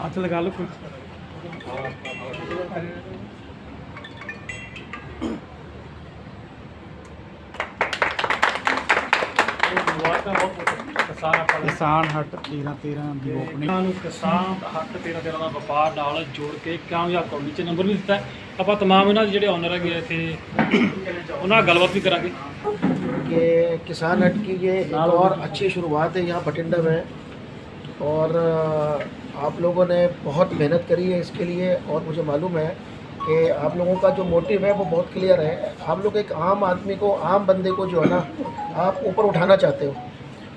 ਹੱਥ ਲਗਾ ਲਓ ਕੋਈ ਕਿਸਾਨ ਹੱਟ 13 13 ਦੀ ਓਪਨਿੰਗ ਇਹਨਾਂ ਨੂੰ ਕਿਸਾਨ ਹੱਕ 13 13 ਦਾ ਵਪਾਰ ਨਾਲ ਜੋੜ ਕੇ ਕਾਮਯਾਬ ਕਰਨ ਨੀਚੇ ਨੰਬਰ ਵੀ ਦਿੱਤਾ ਹੈ। ਆਪਾਂ ਤਮਾਮ ਇਹਨਾਂ ਦੇ ਜਿਹੜੇ ਓਨਰ ਹੈਗੇ ਆ ਇੱਥੇ ਉਹਨਾਂ ਨਾਲ ਗੱਲਬਾਤ ਵੀ ਕਰਾਂਗੇ कि किसान हट की ये एक और अच्छी शुरुआत है यहाँ बठिंडा में और अ, आप लोगों ने बहुत मेहनत करी है इसके लिए और मुझे मालूम है कि आप लोगों का जो मोटिव है वो बहुत क्लियर है। आप लोग एक आम आदमी को आम बंदे को जो है ना आप ऊपर उठाना चाहते हो।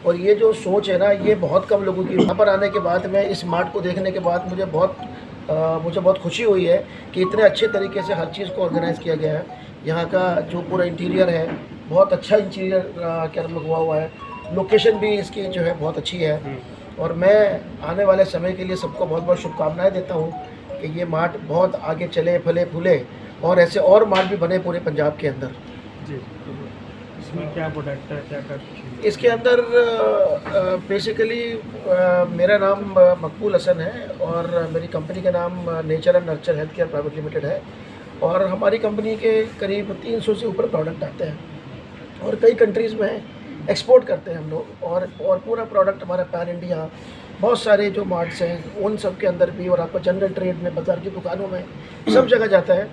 और ये जो सोच है ना ये बहुत कम लोगों की। यहाँ पर आने के बाद में इस मार्ट को देखने के बाद मुझे बहुत अ, मुझे बहुत खुशी हुई है कि इतने अच्छे तरीके से हर चीज़ को ऑर्गेनाइज़ किया गया है। यहाँ का जो पूरा इंटीरियर है बहुत अच्छा इंटीरियर क्या हुआ हुआ है। लोकेशन भी इसकी जो है बहुत अच्छी है। और मैं आने वाले समय के लिए सबको बहुत बहुत शुभकामनाएँ देता हूँ कि ये मार्ट बहुत आगे चले फले फूले और ऐसे और मार्ट भी बने पूरे पंजाब के अंदर। जी इसमें क्या प्रोडक्ट है क्या कर इसके अंदर बेसिकली मेरा नाम मकबूल हसन है और मेरी कंपनी का नाम nature and nurture health care private limited है और हमारी कंपनी के करीब 300 से ऊपर प्रोडक्ट आते हैं और कई कंट्रीज़ में एक्सपोर्ट करते हैं हम लोग। और और पूरा प्रोडक्ट हमारा पैन इंडिया बहुत सारे जो मार्ट्स हैं, उन सब के अंदर भी और आपको जनरल ट्रेड में, बाज़ार की दुकानों में, सब जगह जाता है।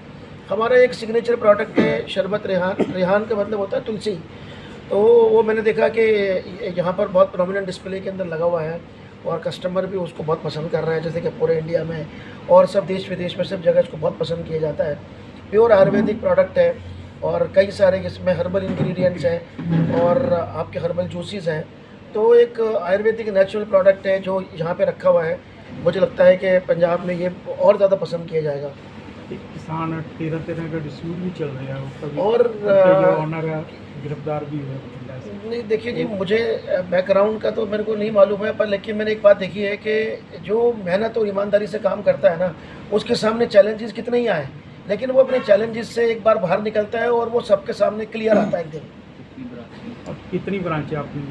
हमारा एक सिग्नेचर प्रोडक्ट है शरबत रेहान। रेहान का मतलब होता है तुलसी। तो वो मैंने देखा कि यहाँ पर बहुत प्रोमिनेंट डिस्प्ले के अंदर लगा हुआ है और कस्टमर भी उसको बहुत पसंद कर रहे हैं, जैसे कि पूरे इंडिया में और सब देश विदेश में सब जगह इसको बहुत पसंद किया जाता है। प्योर आयुर्वेदिक प्रोडक्ट है। और कई सारे इसमें हर्बल इंग्रेडिएंट्स हैं और आपके हर्बल जूसेस हैं। तो एक आयुर्वेदिक नेचुरल प्रोडक्ट है जो यहाँ पे रखा हुआ है। मुझे लगता है कि पंजाब में ये और ज़्यादा पसंद किया जाएगा। किसान तेरह 13 13 का डिस्प्यूट भी चल रहा है। और, ऑनर गिरफ़्तार भी हुए नहीं देखिए जी मुझे बैकग्राउंड का तो मेरे को नहीं मालूम है पर लेकिन मैंने एक बात देखी है कि जो मेहनत और ईमानदारी से काम करता है ना उसके सामने चैलेंजेस कितने ही आए। लेकिन वो अपने चैलेंजेस से एक बार बाहर निकलता है और वो सबके सामने क्लियर आता है एक दिन और कितनी ब्रांचें आपने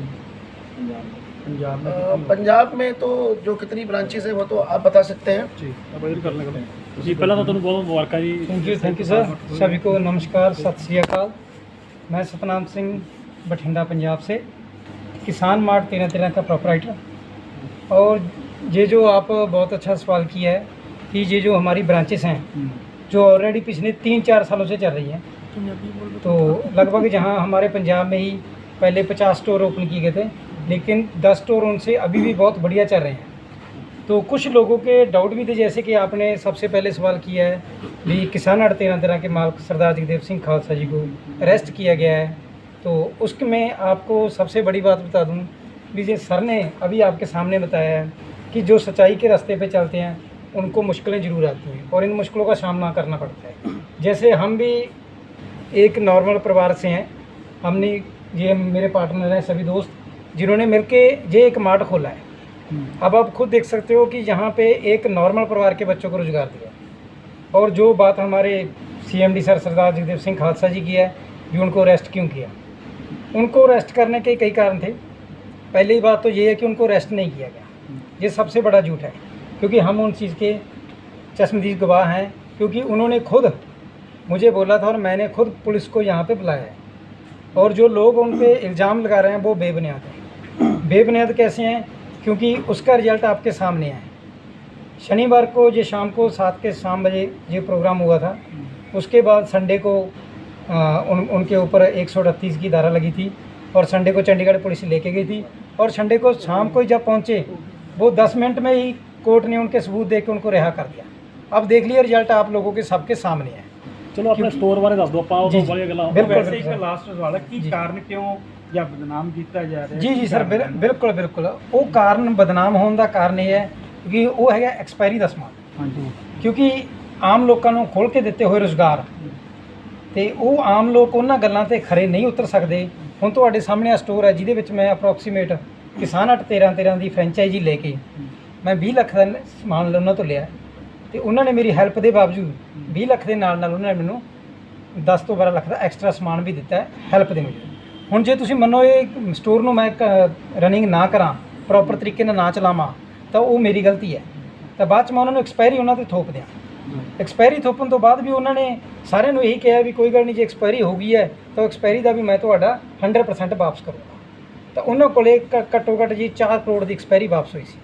पंजाब में अ, कितनी? पंजाब में तो जो कितनी ब्रांचेस है वो तो आप बता सकते हैं जी अब इधर कर लगा ਜੀ ਪਹਿਲਾਂ ਤਾਂ ਤੁਹਾਨੂੰ ਬਹੁਤ ਮੁਬਾਰਕਾਂ ਜੀ thank you thank you sir सभी को नमस्कार सत श्री अकाल मैं सतनाम सिंह बठिंडा पंजाब से किसान मार्ट तेरह तेरह का प्रोपराइटर और ये जो आप बहुत अच्छा सवाल किया है कि ये जो हमारी ब्रांचेस हैं जो ऑलरेडी पिछले तीन चार सालों से चल रही हैं। तो लगभग जहाँ हमारे पंजाब में ही पहले पचास स्टोर ओपन किए गए थे, लेकिन दस स्टोर उनसे अभी भी बहुत बढ़िया चल रहे हैं। तो कुछ लोगों के डाउट भी थे, जैसे कि आपने सबसे पहले सवाल किया है भी किसान अड़ तेरह तरह के मालिक सरदार जगदेव सिंह खालसा जी को अरेस्ट किया गया है। तो उसमें आपको सबसे बड़ी बात बता दूँ, भी ये सर ने अभी आपके सामने बताया है कि जो सच्चाई के रास्ते पे चलते हैं उनको मुश्किलें ज़रूर आती हैं और इन मुश्किलों का सामना करना पड़ता है। जैसे हम भी एक नॉर्मल परिवार से हैं। हमने ये मेरे पार्टनर हैं सभी दोस्त जिन्होंने मिलके ये एक मार्ट खोला है। अब आप खुद देख सकते हो कि यहाँ पे एक नॉर्मल परिवार के बच्चों को रोज़गार दिया और जो बात हमारे सीएमडी सर सरदार जगदेव सिंह खालसा जी की है कि उनको अरेस्ट क्यों किया? उनको अरेस्ट करने के कई कारण थे। पहली बात तो ये है कि उनको अरेस्ट नहीं किया गया। ये सबसे बड़ा झूठ है। क्योंकि हम उन चीज़ के चश्मदीद गवाह हैं क्योंकि उन्होंने खुद मुझे बोला था और मैंने खुद पुलिस को यहाँ पे बुलाया है। और जो लोग उन पर इल्ज़ाम लगा रहे हैं वो बेबुनियाद हैं। बेबुनियाद कैसे हैं? क्योंकि उसका रिज़ल्ट आपके सामने है। शनिवार को ये शाम को सात के शाम बजे ये प्रोग्राम हुआ था। उसके बाद संडे को आ, उन उनके ऊपर एक सौ अड़तीस की धारा लगी थी और संडे को चंडीगढ़ पुलिस लेके गई थी। और संडे को शाम को ही जब पहुँचे वो दस मिनट में ही कोर्ट ने उनके सबूत दे के उनको रिहा कर दिया अब देख लिया रिजल्ट आप लोगों के सबके सामने है ਚਲੋ ਆਪਣੇ ਸਟੋਰ ਬਾਰੇ ਦੱਸ ਦਿਓ ਆਪਾਂ ਉਹ ਜੀ, ਜੀ। ਬੜੀਆਂ ਗੱਲਾਂ ਬਿਲਕੁਲ। ਵੈਸੇ ਇੱਕ ਲਾਸਟ ਸਵਾਲ ਹੈ ਕੀ ਜੀ। ਕਾਰਨ ਕਿਉਂ ਜਾਂ ਬਦਨਾਮ ਕੀਤਾ ਜਾ ਰਿਹਾ ਜੀ ਜੀ ਕੀ ਸਰ ਕਾਰਨ ਹੈ? ਬਿਲਕੁਲ ਬਿਲਕੁਲ ਉਹ ਕਾਰਨ ਬਦਨਾਮ ਹੋਣ ਦਾ ਕਾਰਨ ਇਹ ਹੈ ਕਿ ਉਹ ਹੈਗਾ ਐਕਸਪਾਇਰੀ ਦਾ ਸਮਾਨ ਹਾਂਜੀ ਕਿਉਂਕਿ ਆਮ ਲੋਕਾਂ ਨੂੰ ਖੋਲ ਕੇ ਦਿੱਤੇ ਹੋਏ ਰੋਜ਼ਗਾਰ ਤੇ ਉਹ ਆਮ ਲੋਕ ਉਹਨਾਂ ਗੱਲਾਂ ਤੇ ਖਰੇ ਨਹੀਂ ਉਤਰ ਸਕਦੇ ਹੁਣ ਤੁਹਾਡੇ ਸਾਹਮਣੇ ਆ ਸਟੋਰ ਹੈ ਜਿਹਦੇ ਵਿੱਚ ਮੈਂ ਅਪਰੋਕਸੀਮੇਟ ਕਿਸਾਨ ਅੱਟ 13 13 ਦੀ ਫਰੈਂਚਾਈਜ਼ੀ ਲੈ ਕੇ ਮੈਂ 20 ਲੱਖ ਦਾ ਸਮਾਨ ਉਹਨਾਂ ਤੋਂ ਲਿਆ। ਤੇ ਉਹਨਾਂ ਨੇ ਮੇਰੀ ਹੈਲਪ ਦੇ ਬਾਵਜੂਦ 20 ਲੱਖ ਦੇ ਨਾਲ ਨਾਲ ਉਹਨਾਂ ਨੇ ਮੈਨੂੰ 10 ਤੋਂ 12 ਲੱਖ ਦਾ ਐਕਸਟਰਾ ਸਮਾਨ ਵੀ ਦਿੱਤਾ, ਹੈਲਪ ਦੇ ਵਜੋਂ ਹੁਣ ਜੇ ਤੁਸੀਂ ਮੰਨੋ ਇਹ ਸਟੋਰ ਨੂੰ ਮੈਂ ਰਨਿੰਗ ਨਾ ਕਰਾਂ ਪ੍ਰੋਪਰ ਤਰੀਕੇ ਨਾਲ ਨਾ ਚਲਾਵਾਂ, ਤਾਂ ਉਹ ਮੇਰੀ ਗਲਤੀ ਹੈ। ਤਾਂ ਬਾਅਦ ਚ ਮੈਂ ਉਹਨਾਂ ਨੂੰ ਐਕਸਪਾਇਰੀ ਉਹਨਾਂ ਤੇ ਥੋਪ ਦਿਆਂ। ਐਕਸਪਾਇਰੀ ਥੋਪਣ ਤੋਂ ਬਾਅਦ ਵੀ ਉਹਨਾਂ ਨੇ ਸਾਰਿਆਂ ਨੂੰ ਇਹੀ ਕਿਹਾ ਵੀ ਕੋਈ ਗੱਲ ਨਹੀਂ, ਜੇ ਐਕਸਪਾਇਰੀ ਹੋ ਗਈ ਹੈ, ਤਾਂ ਐਕਸਪਾਇਰੀ ਦਾ ਵੀ ਮੈਂ ਤੁਹਾਡਾ 100% ਵਾਪਸ ਕਰੂੰਗਾ। ਤਾਂ ਉਹਨਾਂ ਕੋਲੇ ਘ- ਘੱਟੋ ਘੱਟ ਜੀ 4 ਕਰੋੜ ਦੀ ਐਕਸਪਾਇਰੀ ਵਾਪਸ ਹੋਈ ਸੀ।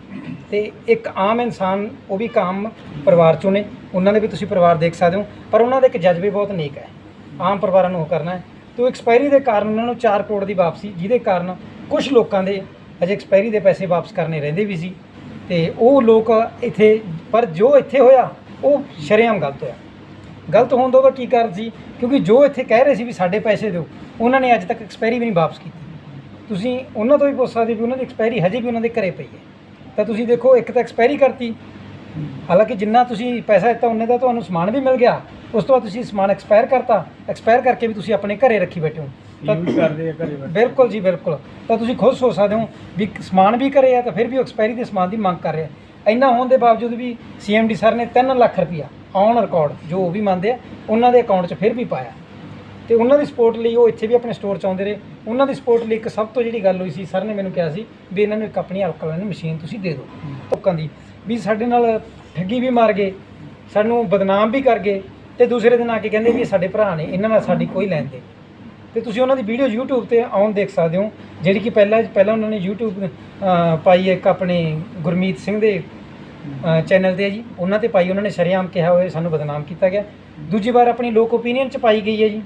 ਤੇ ਇੱਕ ਆਮ ਇਨਸਾਨ, ਉਹ ਵੀ ਕਾਮ ਪਰਿਵਾਰ ਚੋਂ ਨੇ, ਉਹਨਾਂ ਦੇ ਵੀ ਤੁਸੀਂ ਪਰਿਵਾਰ ਦੇਖ ਸਕਦੇ ਹੋ, ਪਰ ਉਹਨਾਂ ਦੇ ਇੱਕ ਜਜ਼ਬੇ ਬਹੁਤ ਨੇਕ ਹੈ। ਆਮ ਪਰਿਵਾਰਾਂ ਨੂੰ ਉਹ ਕਰਨਾ ਹੈ। ਤੇ ਐਕਸਪਾਇਰੀ ਦੇ ਕਾਰਨ ਉਹਨਾਂ ਨੂੰ 4 ਕਰੋੜ ਦੀ ਵਾਪਸੀ, ਜਿਹਦੇ ਕਾਰਨ ਕੁਝ ਲੋਕਾਂ ਦੇ ਅਜੇ ਐਕਸਪਾਇਰੀ ਦੇ ਪੈਸੇ ਵਾਪਸ ਕਰਨੇ ਰਹਿੰਦੇ ਵੀ ਸੀ। ਤੇ ਉਹ ਲੋਕ ਇੱਥੇ, ਪਰ ਜੋ ਇੱਥੇ ਹੋਇਆ, ਉਹ ਸ਼ਰੇਆਮ ਗਲਤ ਹੋਇਆ। ਗਲਤ ਹੋਣ ਦਾ ਉਹਦਾ ਕੀ ਕਾਰਨ ਸੀ? ਕਿਉਂਕਿ ਜੋ ਇੱਥੇ ਕਹਿ ਰਹੇ ਸੀ ਵੀ ਸਾਡੇ ਪੈਸੇ ਦਿਓ, ਉਹਨਾਂ ਨੇ ਅੱਜ ਤੱਕ ਐਕਸਪਾਇਰੀ ਵੀ ਨਹੀਂ ਵਾਪਸ ਕੀਤੀ। ਤੁਸੀਂ ਉਹਨਾਂ ਤੋਂ ਵੀ ਪੁੱਛ ਸਕਦੇ ਵੀ ਉਹਨਾਂ ਦੀ ਐਕਸਪਾਇਰੀ ਹਜੇ ਵੀ ਉਹਨਾਂ ਦੇ ਘਰੇ ਪਈ ਹੈ। ਤਾਂ ਤੁਸੀਂ ਦੇਖੋ ਇੱਕ ਤਾਂ ਐਕਸਪਾਇਰੀ ਕਰਤੀ। ਹਾਲਾਂਕਿ ਜਿੰਨਾ ਤੁਸੀਂ ਪੈਸਾ ਦਿੱਤਾ ਉਹਨੇ ਦਾ ਤੁਹਾਨੂੰ ਸਮਾਨ ਵੀ ਮਿਲ ਗਿਆ। ਉਸ ਤੋਂ ਬਾਅਦ ਤੁਸੀਂ ਸਮਾਨ ਐਕਸਪਾਇਰ ਕਰਤਾ। ਐਕਸਪਾਇਰ ਕਰਕੇ ਵੀ ਤੁਸੀਂ ਆਪਣੇ ਘਰੇ ਰੱਖੀ ਬੈਠੇ ਹੋ। ਤਾਂ ਕਰਦੇ ਆ ਘਰੇ ਬੈਠੇ। ਬਿਲਕੁਲ ਜੀ ਬਿਲਕੁਲ। ਤਾਂ ਤੁਸੀਂ ਖੁਦ ਸੋਚ ਸਕਦੇ ਹੋ ਵੀ ਸਮਾਨ ਵੀ ਘਰੇ ਆ ਤਾਂ ਫਿਰ ਵੀ ਐਕਸਪਾਇਰੀ ਦੇ ਸਮਾਨ ਦੀ ਮੰਗ ਕਰ ਰਿਹਾ। ਇੰਨਾ ਹੋਣ ਦੇ ਬਾਵਜੂਦ ਵੀ ਸੀਐਮਡੀ ਸਰ ਨੇ 3 ਲੱਖ ਰੁਪਇਆ ਔਨ ਰਿਕਾਰਡ ਜੋ ਉਹ ਵੀ ਮੰਨਦੇ ਆ ਉਹਨਾਂ ਦੇ ਅਕਾਊਂਟ 'ਚ ਫਿਰ ਵੀ ਪਾਇਆ। ਤੇ ਉਹਨਾਂ ਦੀ ਸਪੋਰਟ ਲਈ ਉਹ ਇੱਥੇ ਵੀ ਆਪਣੇ ਸਟੋਰ 'ਚ ਆਉਂਦੇ ਰਹੇ। ਉਹਨਾਂ ਦੀ ਸਪੋਰਟ ਲਈ ਇੱਕ ਸਭ ਤੋਂ ਜਿਹੜੀ ਗੱਲ ਹੋਈ ਸੀ, ਸਰ ਨੇ ਮੈਨੂੰ ਕਿਹਾ ਸੀ ਵੀ ਇਹਨਾਂ ਨੂੰ ਇੱਕ ਆਪਣੀ ਅਲਕਲਾਈਨ ਮਸ਼ੀਨ ਤੁਸੀਂ ਦੇ ਦਿਓ ਲੋਕਾਂ ਦੀ, ਵੀ ਸਾਡੇ ਨਾਲ ਠੱਗੀ ਵੀ ਮਾਰ ਗਏ, ਸਾਨੂੰ ਬਦਨਾਮ ਵੀ ਕਰ ਗਏ ਤੇ ਦੂਸਰੇ ਦਿਨ ਆ ਕੇ ਕਹਿੰਦੇ ਵੀ ਸਾਡੇ ਭਰਾ ਨੇ, ਇਹਨਾਂ ਨਾਲ ਸਾਡੀ ਕੋਈ ਲੈਣ ਦੇ ਤੇ ਤੁਸੀਂ ਉਹਨਾਂ ਦੀ ਵੀਡੀਓ YouTube ਤੇ ਆਉਣ ਦੇਖ ਸਕਦੇ ਹੋ, ਜਿਹੜੀ ਕਿ ਪਹਿਲਾਂ ਪਹਿਲਾਂ ਉਹਨਾਂ ਨੇ YouTube ਪਾਈ ਇੱਕ ਆਪਣੇ ਗੁਰਮੀਤ ਸਿੰਘ ਦੇ ਚੈਨਲ ਤੇ ਹੈ ਜੀ। ਉਹਨਾਂ ਤੇ ਪਾਈ, ਉਹਨਾਂ ਨੇ ਸ਼ਰੇਆਮ ਕਿਹਾ ਹੋਇਆ ਸਾਨੂੰ ਬਦਨਾਮ ਕੀਤਾ ਗਿਆ। ਦੂਜੀ ਵਾਰ ਆਪਣੀ ਲੋਕ ਓਪੀਨੀਅਨ ਚ ਪਾਈ ਗਈ ਹੈ ਜੀ।